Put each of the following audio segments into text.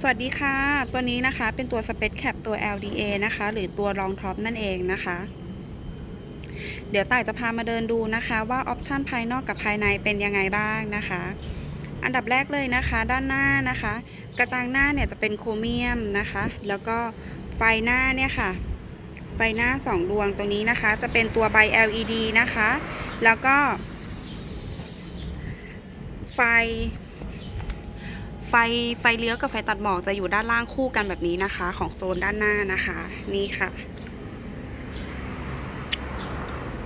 สวัสดีค่ะ ตัวนี้นะคะเป็นตัว Space Cap ตัว LDA นะคะ หรือตัวรองท็อปนั่นเองนะคะ เดี๋ยวต่ายจะพามาเดินดูนะคะว่าออปชันภายนอกกับภายในเป็นยังไงบ้างนะคะ อันดับแรกเลยนะคะ ด้านหน้านะคะ กระจังหน้าเนี่ยจะเป็นโครเมียมนะคะ แล้วก็ไฟหน้าเนี่ยค่ะ ไฟหน้า 2 ดวงตรงนี้นะคะ จะเป็นตัวใบ LED นะคะ แล้วก็ ไฟ ฟไฟเลี้ยวกับไฟตัดหมอกจะอยู่ด้านล่างคู่กันแบบนี้นะคะ ของโซนด้านหน้านะคะ นี่ค่ะ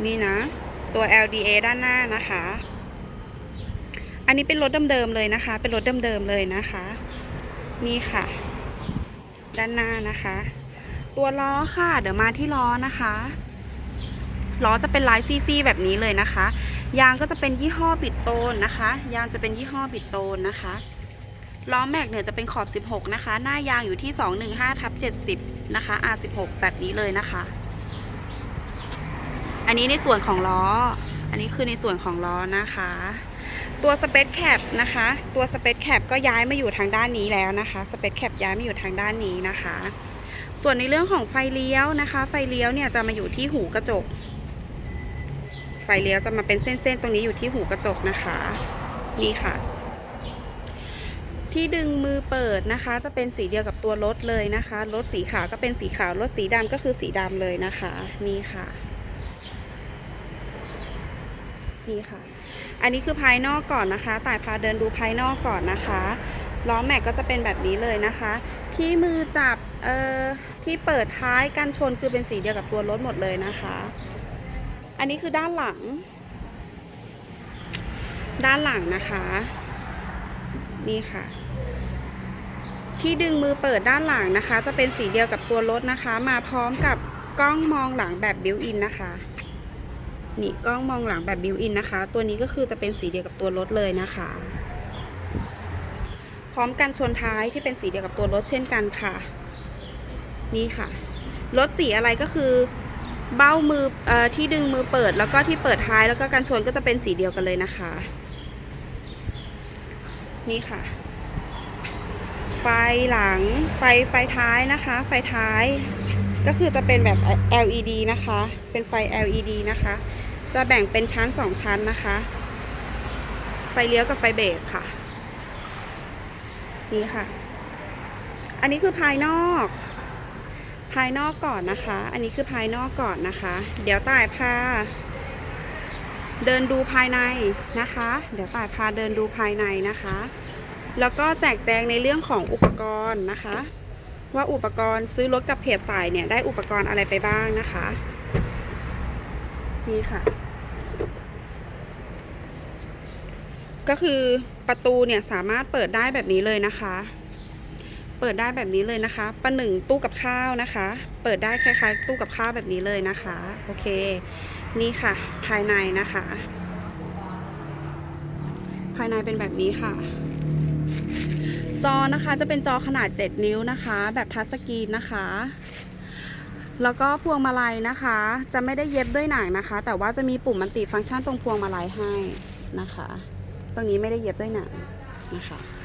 นี่นะ ตัว LDA ด้านหน้านะคะ อันนี้เป็นรถเดิมๆเลยนะคะ เป็นรถเดิมๆเลยนะคะ นี่ค่ะ ด้านหน้านะคะ ตัวล้อค่ะ เดี๋ยวมาที่ล้อนะคะล้อจะเป็นลายซี่ๆแบบนี้เลยนะคะ ยางก็จะเป็นยี่ห้อบิดโตนนะคะ ยางจะเป็นยี่ห้อบิดโตนนะคะ ล้อแม็กเนี่ยจะเป็นขอบ 16 นะคะ หน้ายางอยู่ที่ 215ทับ70 นะคะ R16 แบบนี้เลยนะคะ อันนี้ในส่วนของล้อ อันนี้คือในส่วนของล้อนะคะ ตัว Space Cap นะคะ ตัว Space Cap ก็ย้ายมาอยู่ทางด้านนี้แล้วนะคะ Space Cap ย้ายมาอยู่ทางด้านนี้นะคะ ส่วนในเรื่องของไฟเลี้ยวนะคะ ไฟเลี้ยวเนี่ยจะมาอยู่ที่หูกระจก ไฟเลี้ยวจะมาเป็นเส้นๆ ตรงนี้อยู่ที่หูกระจกนะคะ นี่ค่ะ ที่ดึงมือเปิดนะคะ จะเป็นสีเดียวกับตัวรถเลยนะคะ รถสีขาวก็เป็นสีขาว รถสีดำก็คือสีดำเลยนะคะ นี่ค่ะ นี่ค่ะ อันนี้คือภายนอกก่อนนะคะ ต่ายพาเดินดูภายนอกก่อนนะคะ ล้อแม็กก็จะเป็นแบบนี้เลยนะคะ ที่มือจับ เอ่อ ที่เปิดท้ายกันชนคือเป็นสีเดียวกับตัวรถหมดเลยนะคะ อันนี้คือด้านหลัง ด้านหลังนะคะ นี่ค่ะ ที่ดึงมือเปิดด้านหลังนะคะ จะเป็นสีเดียวกับตัวรถนะคะ มาพร้อมกับกล้องมองหลังแบบบิวอินนะคะนี่กล้องมองหลังแบบบิวอินนะคะ ตัวนี้ก็คือจะเป็นสีเดียวกับตัวรถเลยนะคะ พร้อมกันชนท้ายที่เป็นสีเดียวกับตัวรถเช่นกันค่ะ นี่ค่ะ รถสีอะไรก็คือเบ้ามือเอ่อที่ดึงมือเปิดแล้วก็ที่เปิดท้ายแล้วก็กันชนก็จะเป็นสีเดียวกันเลยนะคะ นี่ค่ะ ไฟหลัง ไฟไฟท้ายนะคะ ไฟท้าย ก็คือจะเป็นแบบ LED นะคะ เป็นไฟ LED นะคะ จะแบ่งเป็นชั้น 2 ชั้นนะคะ ไฟเลี้ยวกับไฟเบรกค่ะ นี่ค่ะ อันนี้คือภายนอกภายนอกก่อนนะคะ อันนี้คือภายนอกก่อนนะคะ เดี๋ยวต่ายพา เดินดูภายในนะคะ เดี๋ยวต่ายพาเดินดูภายในนะคะ แล้วก็แจกแจงในเรื่องของอุปกรณ์นะคะ ว่าอุปกรณ์ซื้อรถกับเพจต่ายเนี่ยได้อุปกรณ์อะไรไปบ้างนะคะนี่ค่ะ ก็คือประตูเนี่ยสามารถเปิดได้แบบนี้เลยนะคะ เปิดได้แบบนี้เลยนะคะ ประหนึ่งตู้กับข้าวนะคะ เปิดได้คล้ายๆ ตู้กับข้าวแบบนี้เลยนะคะ โอเค นี่ค่ะ ภายในนะคะ ภายในเป็นแบบนี้ค่ะ จอนะคะจะเป็นจอขนาด 7 นิ้วนะคะ แบบทัชสกรีนนะคะ แล้วก็พวงมาลัยนะคะ จะไม่ได้เย็บด้วยหนังนะคะ แต่ว่าจะมีปุ่มมันติฟังก์ชันตรงพวงมาลัยให้นะคะ ตรงนี้ไม่ได้เย็บด้วยหนังนะคะ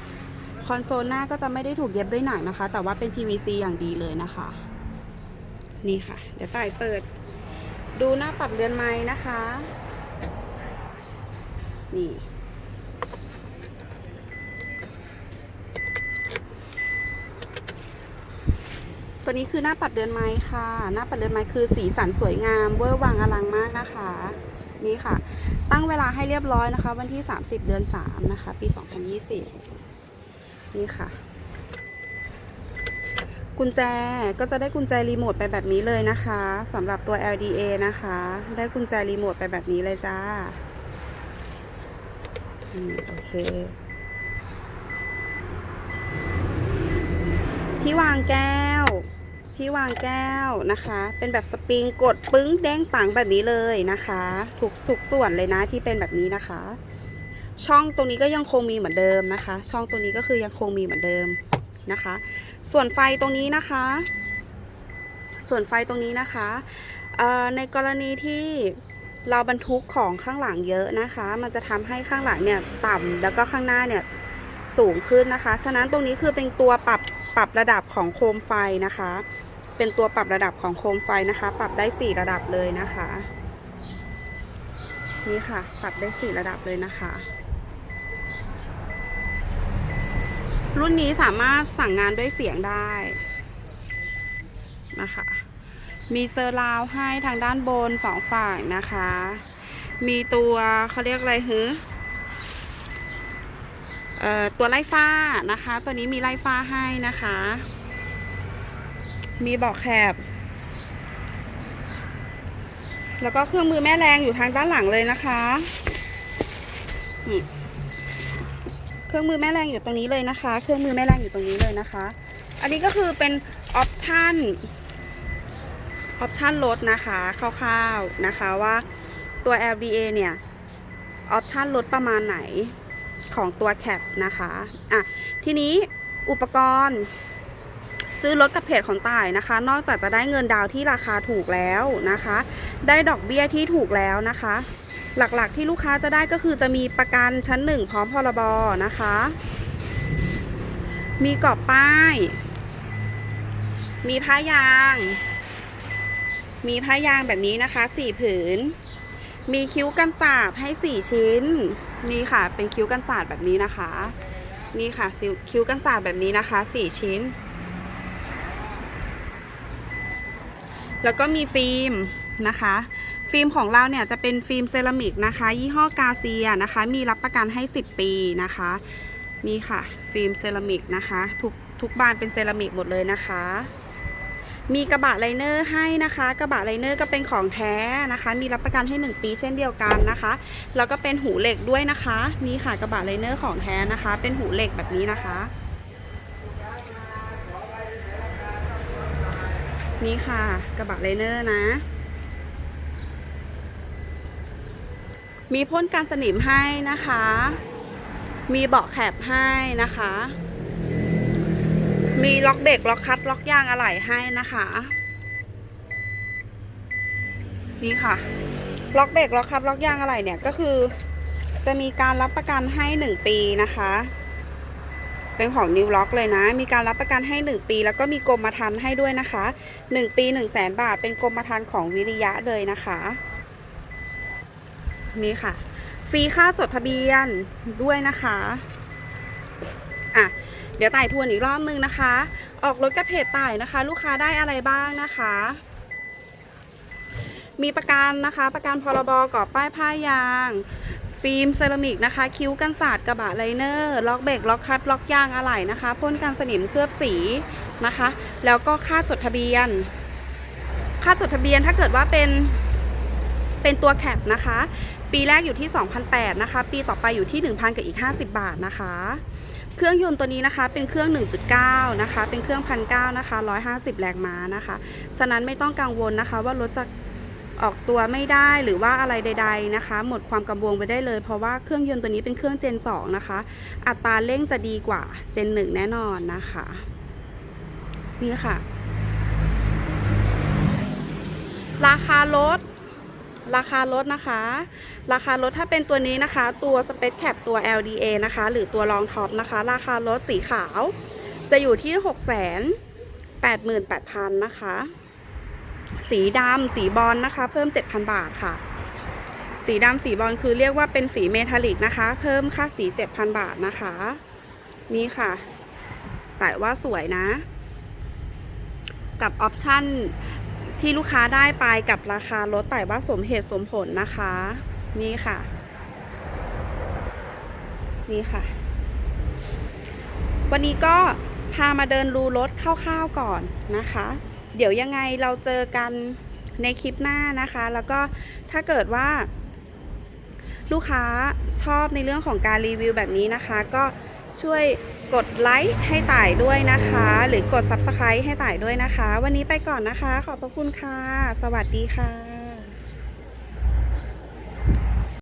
คอนโซลหน้าก็จะไม่ได้ถูกเย็บด้วยหนังนะคะ แต่ว่าเป็น PVC อย่างดีเลยนะคะ นี่ค่ะ เดี๋ยวต่ายเปิด ดูหน้าปัดเรือนไม้นะคะ นี่ตัวนี้คือหน้าปัดเรือนไม้ค่ะ หน้าปัดเรือนไม้คือสีสันสวยงาม เวอร์วังอลังมากนะคะ นี่ค่ะ ตั้งเวลาให้เรียบร้อยนะคะ วันที่ 30 เดือน 3 นะคะ ปี 2020 นี่ค่ะ กุญแจก็จะได้กุญแจรีโมทไปแบบนี้เลยนะคะสำหรับตัว LDA นะคะ ได้กุญแจรีโมทไปแบบนี้เลยจ้าโอเคที่วางแก้วที่วางแก้วนะคะ เป็นแบบสปริงกดปึ้งแดงปังแบบนี้เลยนะคะทุกทุกส่วนเลยนะที่เป็นแบบนี้นะคะ ช่องตรงนี้ก็ยังคงมีเหมือนเดิมนะคะ ช่องตรงนี้ก็คือยังคงมีเหมือนเดิมนะคะ ส่วนไฟตรงนี้นะคะ ส่วนไฟตรงนี้นะคะในกรณีที่เราบรรทุกของข้างหลังเยอะนะคะ มันจะทำให้ข้างหลังเนี่ยต่ำแล้วก็ข้างหน้าเนี่ยสูงขึ้นนะคะ ฉะนั้นตรงนี้คือเป็นตัวปรับปรับระดับของโคมไฟนะคะ เป็นตัวปรับระดับของโคมไฟนะคะ ปรับได้ 4 ระดับเลยนะคะ นี่ค่ะ ปรับได้ 4 ระดับเลยนะคะ รุ่นนี้สามารถสั่งงานด้วยเสียงได้นะคะ มีเซอร์ราวให้ทางด้านบนสองฝั่งนะคะ มีตัวเขาเรียกอะไรฮึเอ่อตัวไล่ฟ้านะคะ ตัวนี้มีไล่ฟ้าให้นะคะ มีเบอกแคบ แล้วก็เครื่องมือแม่แรงอยู่ทางด้านหลังเลยนะคะนี่ รื่องมือแม่แรงอยู่ตรงนี้เลยนะคะ เครื่องมือแม่แรงอยู่ตรงนี้เลยนะคะ อันนี้ก็คือเป็นออปชั่นออปชันลดนะคะคร่าวๆนะคะว่าตัว LDA เนี่ยออปชันลดประมาณไหนของตัวแคปนะคะอะทีนี้อุปกรณ์ซื้อรถกับเพจของต่ายนะคะ นอกจากจะได้เงินดาวที่ราคาถูกแล้วนะคะ ได้ดอกเบี้ยที่ถูกแล้วนะคะ หลักๆที่ลูกค้าจะได้ก็คือจะมีประกันชั้นหนึ่งพร้อมพรบนะคะ มีกรอบป้าย มีผ้ายาง มีผ้ายางแบบนี้นะคะสี่ผืน มีคิ้วกันศาสตร์ให้สี่ชิ้น นี่ค่ะเป็นคิ้วกันศาสตร์แบบนี้นะคะ นี่ค่ะคิ้วกันศาสตร์แบบนี้นะคะสี่ชิ้น แล้วก็มีฟิล์มนะคะ ฟิล์มของเราเนี่ยจะเป็นฟิล์มเซรามิกนะคะ ยี่ห้อกาเซียนะคะ มีรับประกันให้ 10 ปีนะคะ นี่ค่ะ ฟิล์มเซรามิกนะคะ ทุกทุกบานเป็นเซรามิกหมดเลยนะคะ มีกระบะไลเนอร์ให้นะคะ กระบะไลเนอร์ก็เป็นของแท้นะคะ มีรับประกันให้ 1 ปีเช่นเดียวกันนะคะ แล้วก็เป็นหูเหล็กด้วยนะคะ นี่ค่ะกระบะไลเนอร์ของแท้นะคะ เป็นหูเหล็กแบบนี้นะคะนี่ค่ะ กระบะไลเนอร์นะ มีพ่นการสนิมให้นะคะ มีเบาะแคบให้นะคะ มีล็อกเบรกล็อกคัตล็อกยางอะไหล่ให้นะคะ นี่ค่ะ ล็อกเบรกล็อกคัตล็อกยางอะไหล่เนี่ยก็คือ จะมีการรับประกันให้1ปีนะคะ เป็นของนิวล็อกเลยนะ มีการรับประกันให้1ปี แล้วก็มีกรมธรรม์ให้ด้วยนะคะ1ปี1 0 0 0 0แบาท เป็นกรมธรรม์ของวิริยะเลยนะคะ นี่ค่ะ ฟรีค่าจดทะเบียนด้วยนะคะอะเดี๋ยวต่ายทวนอีกรอบนึงนะคะ ออกรถกับเพจต่ายนะคะ ลูกค้าได้อะไรบ้างนะคะ มีประกันนะคะ ประกันพรบก่อป้ายผ้ายาง ฟิล์มเซรามิกนะคะ คิ้วกันศาสตร์กระบะไลเนอร์ ล็อกเบรกล็อกคัตล็อกยางอะไหล่นะคะพ่นกันสนิมเคลือบสีนะคะ แล้วก็ค่าจดทะเบียน ค่าจดทะเบียนถ้าเกิดว่าเป็น เป็นตัวแคปนะคะ ปีแรกอยู่ที่ 2,008นะคะ ปีต่อไปอยู่ที่ 1,000 กับอีก 50 บาทนะคะ เครื่องยนต์ตัวนี้นะคะเป็นเครื่อง 1.9 นะคะ เป็นเครื่องพันเนะคะ 150 แรงม้านะคะ ฉะนั้นไม่ต้องกังวลนะคะว่ารถจะออกตัวไม่ได้หรือว่าอะไรใด ๆนะคะ หมดความกังวลไปได้เลย เพราะว่าเครื่องยนต์ตัวนี้เป็นเครื่อง Gen 2นะคะ อัตราเร่งจะดีกว่า Gen 1แน่นอนนะคะ นี่ค่ะ ราคารถ ราคารถนะคะ ราคารถถ้าเป็นตัวนี้นะคะ ตัว Space Cap ตัว LDA นะคะ หรือตัวรองท็อปนะคะ ราคารถสีขาว จะอยู่ที่ 6 8 8 0 0 0 นะคะ สีดำสีบอลนะคะ เพิ่ม 7,000 บาทค่ะ สีดำสีบอลคือเรียกว่าเป็นสีเมทัลลิกนะคะ เพิ่มค่าสี 7,000 บาทนะคะ นี่ค่ะ แต่ว่าสวยนะ กับออปชั่น ที่ลูกค้าได้ไปกับราคารถแต่ว่าสมเหตุสมผลนะคะ นี่ค่ะ นี่ค่ะ วันนี้ก็พามาเดินรูรถคร่าวๆก่อนนะคะ เดี๋ยวยังไงเราเจอกันในคลิปหน้านะคะ แล้วก็ถ้าเกิดว่าลูกค้าชอบในเรื่องของการรีวิวแบบนี้นะคะ ก็ ช่วยกดไลค์ให้ต่ายด้วยนะคะ หรือกด Subscribe ให้ต่ายด้วยนะคะ วันนี้ไปก่อนนะคะ ขอบพระคุณค่ะ สวัสดีค่ะ